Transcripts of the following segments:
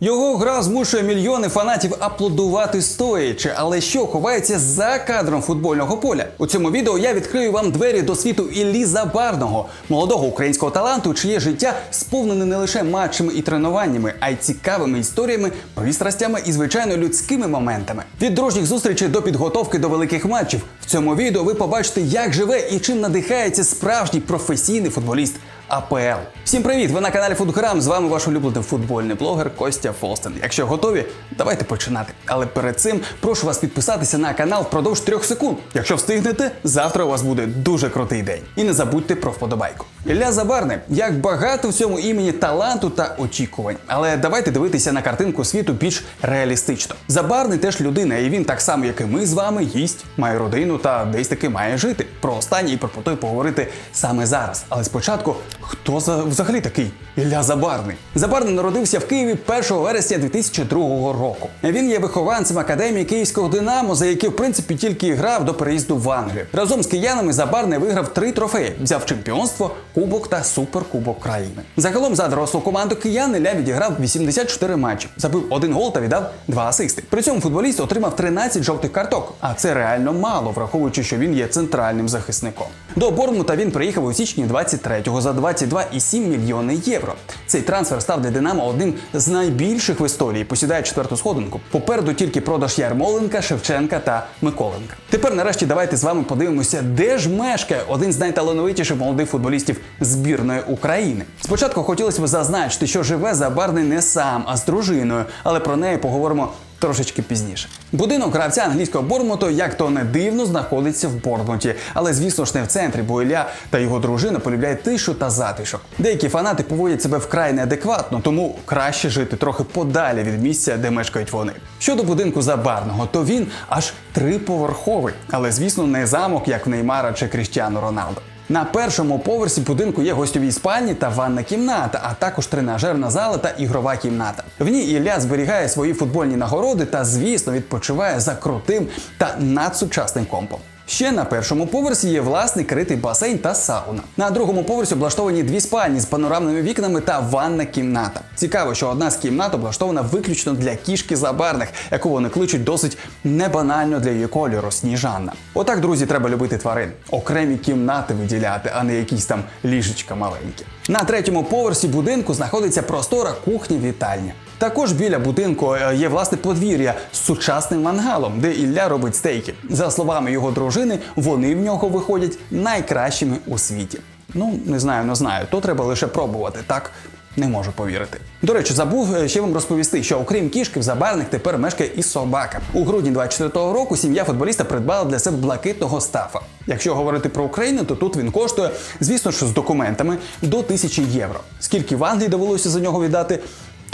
Його гра змушує мільйони фанатів аплодувати стоячи, але що ховається за кадром футбольного поля? У цьому відео я відкрию вам двері до світу Іллі Забарного, молодого українського таланту, чиє життя сповнене не лише матчами і тренуваннями, а й цікавими історіями, пристрастями і звичайно людськими моментами. Від дружніх зустрічей до підготовки до великих матчів в цьому відео ви побачите, як живе і чим надихається справжній професійний футболіст. АПЛ. Всім привіт! Ви на каналі Футграм. З вами ваш улюблений футбольний блогер Костя Фолстен. Якщо готові, давайте починати. Але перед цим прошу вас підписатися на канал впродовж трьох секунд. Якщо встигнете, завтра у вас буде дуже крутий день. І не забудьте про вподобайку. Ілля Забарний, як багато в цьому імені таланту та очікувань. Але давайте дивитися на картинку світу більш реалістично. Забарний теж людина, і він так само, як і ми з вами, їсть, має родину та десь таки має жити. Про останнє і про потой поговорити саме зараз. Але спочатку, хто за взагалі такий Ілля Забарний? Забарний народився в Києві 1 вересня 2002 року. Він є вихованцем академії Київського Динамо, за який в принципі тільки і грав до переїзду в Англію. Разом з киянами Забарний виграв три трофеї: взяв чемпіонство, кубок та суперкубок країни. Загалом за дорослу команду киян Ілля відіграв 84 матчі, забив один гол та віддав два асисти. При цьому футболіст отримав 13 жовтих карток, а це реально мало, враховуючи, що він є центральним захисником. До Бормута він приїхав у січні 23-го за 22,7 мільйони євро. Цей трансфер став для Динамо одним з найбільших в історії. Посідає четверту сходинку. Попереду тільки продаж Ярмоленка, Шевченка та Миколенка. Тепер, нарешті, давайте з вами подивимося, де ж мешкає один з найталановитіших молодих футболістів збірної України. Спочатку хотілося б зазначити, що живе Забарний не сам, а з дружиною, але про неї поговоримо трошечки пізніше. Будинок гравця англійського Бормуту, як то не дивно, знаходиться в Бормуті, але звісно ж не в центрі, бо Ілля та його дружина полюбляють тишу та затишок. Деякі фанати поводять себе вкрай неадекватно, тому краще жити трохи подалі від місця, де мешкають вони. Щодо будинку Забарного, то він аж триповерховий, але звісно не замок, як в Неймара чи Кріштіану Роналдо. На першому поверсі будинку є гостьові спальні та ванна кімната, а також тренажерна зала та ігрова кімната. В ній Ілля зберігає свої футбольні нагороди та, звісно, відпочиває за крутим та надсучасним компом. Ще на першому поверсі є власний критий басейн та сауна. На другому поверсі облаштовані дві спальні з панорамними вікнами та ванна кімната. Цікаво, що одна з кімнат облаштована виключно для кішки забарних, яку вони кличуть досить небанально для її кольору сніжанна. Отак, друзі, треба любити тварин. Окремі кімнати виділяти, а не якісь там ліжечка маленькі. На третьому поверсі будинку знаходиться простора кухня-вітальня. Також біля будинку е, є власне подвір'я з сучасним мангалом, де Ілля робить стейки. За словами його дружини, вони в нього виходять найкращими у світі. Ну, не знаю, не знаю. То треба лише пробувати, так? Не можу повірити. До речі, забув е, ще вам розповісти, що окрім кішки в забарних тепер мешкає і собака. У грудні 24-го року сім'я футболіста придбала для себе блакитного стафа. Якщо говорити про Україну, то тут він коштує, звісно, що з документами до 1000 євро. Скільки в Англії довелося за нього віддати?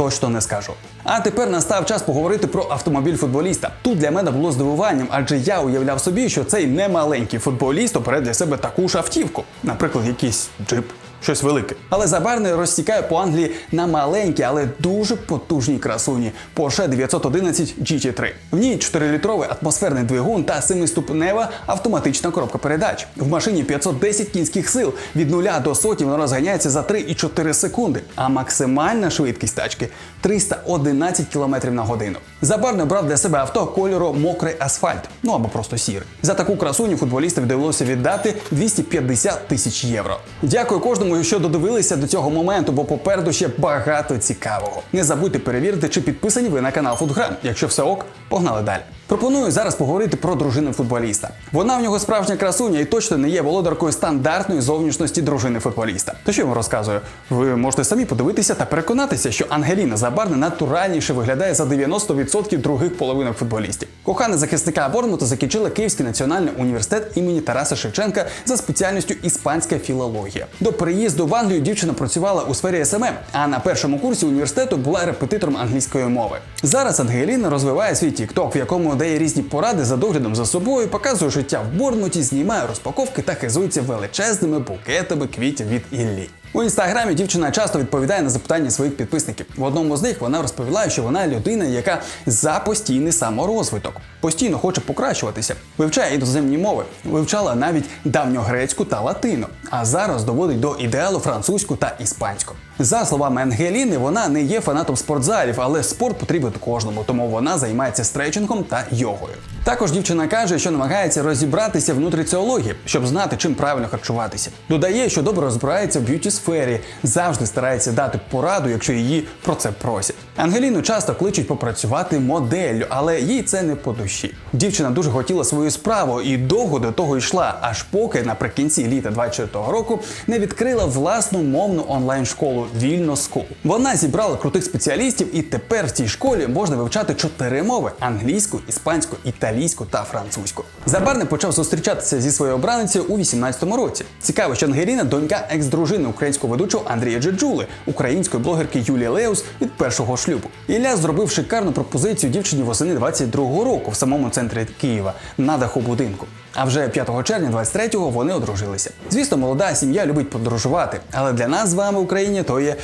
Точно не скажу. А тепер настав час поговорити про автомобіль футболіста. Тут для мене було здивуванням, адже я уявляв собі, що цей немаленький футболіст обере для себе таку ж автівку, наприклад, якийсь джип. Щось велике. Але Забарний розтікає по Англії на маленькій, але дуже потужній красуні Porsche 911 GT3. В ній 4-літровий атмосферний двигун та 7-ступнева автоматична коробка передач. В машині 510 кінських сил. Від 0 до соті вона розганяється за 3,4 секунди. А максимальна швидкість тачки 311 км на годину. Забарний брав для себе авто кольору мокрий асфальт, ну або просто сірий. За таку красуню футболістам довелося віддати 250 тисяч євро. Дякую кожному, що додивилися до цього моменту, бо попереду ще багато цікавого. Не забудьте перевірити, чи підписані ви на канал Фудграм. Якщо все ок, погнали далі. Пропоную зараз поговорити про дружину футболіста. Вона в нього справжня красуня і точно не є володаркою стандартної зовнішності дружини футболіста. То що я вам розказую? Ви можете самі подивитися та переконатися, що Ангеліна Забарна натуральніше виглядає за 90% других половинок футболістів. Кохана захисника Бормута закінчила Київський національний університет імені Тараса Шевченка за спеціальністю іспанська філологія. До переїзду в Англію дівчина працювала у сфері СММ, а на першому курсі університету була репетитором англійської мови. Зараз Ангеліна розвиває свій TikTok, в якому дає різні поради за доглядом за собою, показує життя в Бормуті, знімає розпаковки та хизується величезними букетами квітів від Іллі. У інстаграмі дівчина часто відповідає на запитання своїх підписників. В одному з них вона розповіла, що вона людина, яка за постійний саморозвиток, постійно хоче покращуватися, вивчає іноземні мови, вивчала навіть давньогрецьку та латину, а зараз доводить до ідеалу французьку та іспанську. За словами Ангеліни, вона не є фанатом спортзалів, але спорт потрібен кожному, тому вона займається стретчингом та йогою. Також дівчина каже, що намагається розібратися в нутриціології, щоб знати, чим правильно харчуватися. Додає, що добре розбирається в б'юті сфері, завжди старається дати пораду, якщо її про це просять. Ангеліну часто кличуть попрацювати моделлю, але їй це не по душі. Дівчина дуже хотіла свою справу і довго до того йшла, аж поки наприкінці літа 24-го року не відкрила власну мовну онлайн-школу Вільно School. Вона зібрала крутих спеціалістів, і тепер в цій школі можна вивчати чотири мови: англійську, іспанську, італійську та французьку. Забарник почав зустрічатися зі своєю обраницею у 18-му році. Цікаво, що Ангеліна донька екс-дружини українського ведучого Андрія Джеджули, української блогерки Юлії Леус від першого шлюбу. Ілля зробив шикарну пропозицію дівчині восени 22-го року в самому центрі Києва на даху будинку. А вже 5 червня 23-го вони одружилися. Звісно, молода сім'я любить подорожувати, але для нас з вами в Україні то є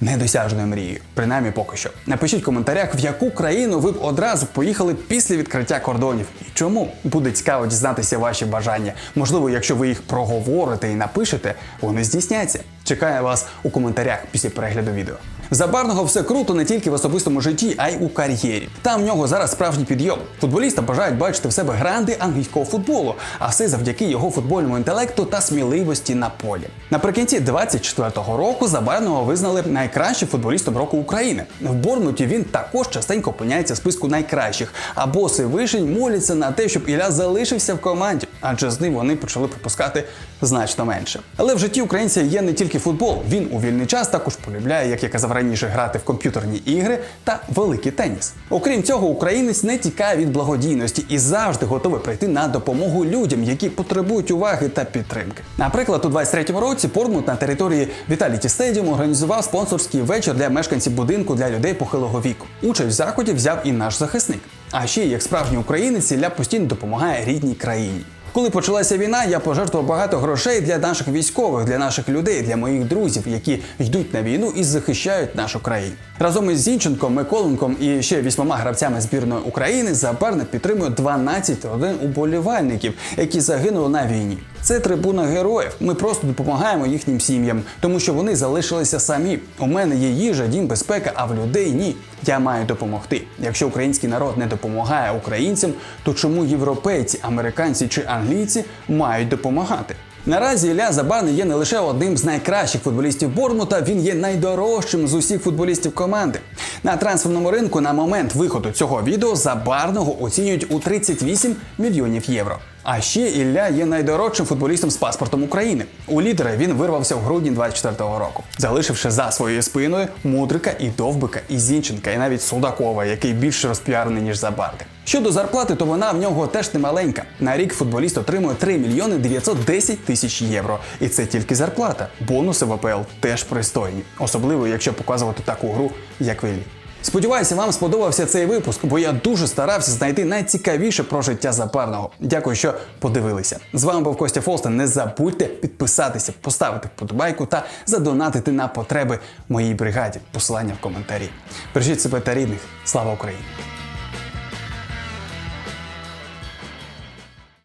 недосяжною мрією, принаймні поки що. Напишіть в коментарях, в яку країну ви б одразу поїхали після відкриття кордонів і чому буде цікаво дізнатися ваші бажання. Можливо, якщо ви їх проговорите і напишете, вони здійсняться. Чекаю вас у коментарях після перегляду відео. Забарного все круто не тільки в особистому житті, а й у кар'єрі. Там в нього зараз справжній підйом. Футболіста бажають бачити в себе гранди англійського футболу, а все завдяки його футбольному інтелекту та сміливості на полі. Наприкінці 24-го року Забарного визнали найкращим футболістом року України. В Борнуті він також частенько опиняється в списку найкращих. А боси вишень моляться на те, щоб Ілля залишився в команді, адже з ним вони почали пропускати значно менше. Але в житті українця є не тільки футбол. Він у вільний час також полюбляє, як я казав раніше, грати в комп'ютерні ігри та великий теніс. Окрім цього, українець не тікає від благодійності і завжди готовий прийти на допомогу людям, які потребують уваги та підтримки. Наприклад, у 23-му році Портмут на території Віталіті Стедіум організував спонсорський вечір для мешканців будинку для людей похилого віку. Участь в заході взяв і наш захисник. А ще як справжній українець Ілля постійно допомагає рідній країні. Коли почалася війна, я пожертвував багато грошей для наших військових, для наших людей, для моїх друзів, які йдуть на війну і захищають нашу країну. Разом із Зінченком, Миколенком і ще вісьмома гравцями збірної України Забарник підтримує 12 родин уболівальників, які загинули на війні. Це трибуна героїв. Ми просто допомагаємо їхнім сім'ям, тому що вони залишилися самі. У мене є їжа, дім, безпека, а в людей ні. Я маю допомогти. Якщо український народ не допомагає українцям, то чому європейці, американці чи англійці мають допомагати? Наразі Ілля Забарний є не лише одним з найкращих футболістів Бормута, він є найдорожчим з усіх футболістів команди. На трансферному ринку на момент виходу цього відео Забарного оцінюють у 38 мільйонів євро. А ще Ілля є найдорожчим футболістом з паспортом України. У лідери він вирвався в грудні 24-го року, залишивши за своєю спиною Мудрика і Довбика, і Зінченка, і навіть Судакова, який більше розпіарений, ніж Забарник. Щодо зарплати, то вона в нього теж немаленька. На рік футболіст отримує 3 мільйони 910 тисяч євро. І це тільки зарплата. Бонуси в АПЛ теж пристойні, особливо якщо показувати таку гру, як Велі. Сподіваюся, вам сподобався цей випуск, бо я дуже старався знайти найцікавіше про життя запарного. Дякую, що подивилися. З вами був Костя Фолстен. Не забудьте підписатися, поставити вподобайку та задонатити на потреби моїй бригаді. Посилання в коментарі. Бережіть себе та рідних. Слава Україні!